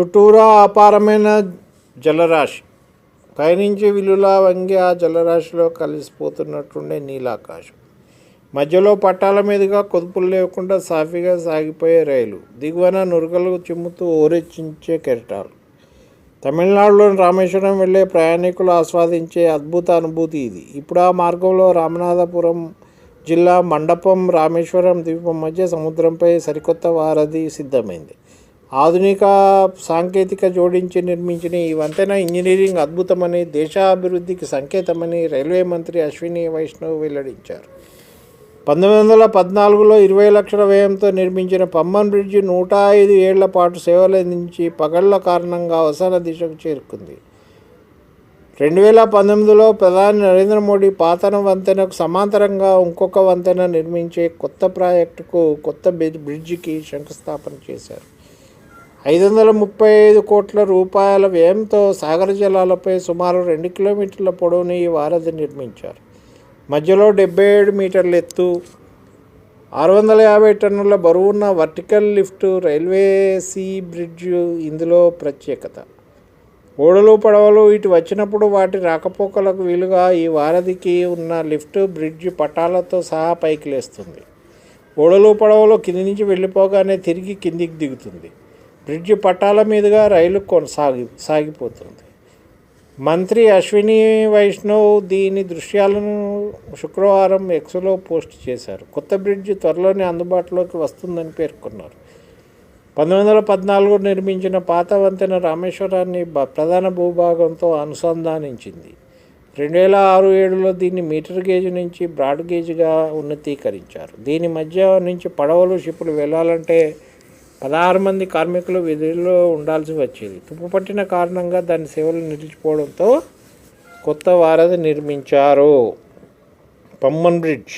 చుట్టూరా అపారమైన జలరాశి. పైనుంచి విలులా వంగి ఆ జలరాశిలో కలిసిపోతున్నట్టుండే నీలాకాశం. మధ్యలో పట్టాల మీదుగా కొదుపులు లేకుండా సాఫీగా సాగిపోయే రైలు. దిగువన నురగలు చిమ్ముతూ ఓరెచ్చించే కెరటాలు. తమిళనాడులోని రామేశ్వరం వెళ్ళే ప్రయాణికులు ఆస్వాదించే అద్భుత అనుభూతి ఇది. ఇప్పుడు ఆ మార్గంలో రామనాథపురం జిల్లా మండపం రామేశ్వరం ద్వీపం మధ్య సముద్రంపై సరికొత్త వారధి సిద్ధమైంది. ఆధునిక సాంకేతిక జోడించి నిర్మించిన ఈ వంతెన ఇంజనీరింగ్ అద్భుతమని దేశాభివృద్ధికి సంకేతమని రైల్వే మంత్రి అశ్విని వైష్ణవ్ వెల్లడించారు. పంతొమ్మిది వందల పద్నాలుగులో ఇరవై లక్షల వ్యయంతో నిర్మించిన పమ్మన్ బ్రిడ్జి నూట ఐదు ఏళ్ళ పాటు సేవలందించి పగళ్ళ కారణంగా అవసర దిశకు చేరుకుంది. రెండు వేల పంతొమ్మిదిలో ప్రధాని నరేంద్ర మోడీ పాతన వంతెనకు సమాంతరంగా ఇంకొక వంతెన నిర్మించే కొత్త ప్రాజెక్టుకు కొత్త బ్రిడ్జ్- బ్రిడ్జికి శంకుస్థాపన చేశారు. ఐదు వందల ముప్పై ఐదు కోట్ల రూపాయల వ్యయంతో సాగర జలాలపై సుమారు రెండు కిలోమీటర్ల పొడవుని ఈ వారధి నిర్మించారు. మధ్యలో డెబ్బై ఏడు మీటర్ల ఎత్తు ఆరు వందల యాభై టన్నుల బరువున్న vertical lift railway sea bridge ఇందులో ప్రత్యేకత. ఓడలు పడవలు ఇటు వచ్చినప్పుడు వాటి రాకపోకలకు వీలుగా ఈ వారధికి ఉన్న లిఫ్ట్ బ్రిడ్జ్ పటాలతో సహా పైకి లేస్తుంది ఓడలు పడవలు కింది నుంచి వెళ్ళిపోగానే తిరిగి కిందికి దిగుతుంది. బ్రిడ్జి పట్టాల మీదుగా రైలు కొనసాగి సాగిపోతుంది. మంత్రి అశ్విని వైష్ణవ్ దీని దృశ్యాలను శుక్రవారం ఎక్స్లో పోస్ట్ చేశారు. కొత్త బ్రిడ్జ్ త్వరలోనే అందుబాటులోకి వస్తుందని పేర్కొన్నారు. పంతొమ్మిది వందల పద్నాలుగు నిర్మించిన పాత వంతెన రామేశ్వరాన్ని బ- ప్రధాన భూభాగంతో అనుసంధానించింది. రెండు వేల ఆరు ఏడులో దీన్ని మీటర్ గేజ్ నుంచి బ్రాడ్ గేజ్గా ఉన్నతీకరించారు. దీని మధ్య నుంచి పడవలు షిప్పులు వెళ్ళాలంటే పదహారు మంది కార్మికులు విధుల్లో ఉండాల్సి వచ్చేది. తుప్పు పట్టిన కారణంగా దాని సేవలు నిలిచిపోవడంతో కొత్త వారధి నిర్మించారు. పమ్మన్ బ్రిడ్జ్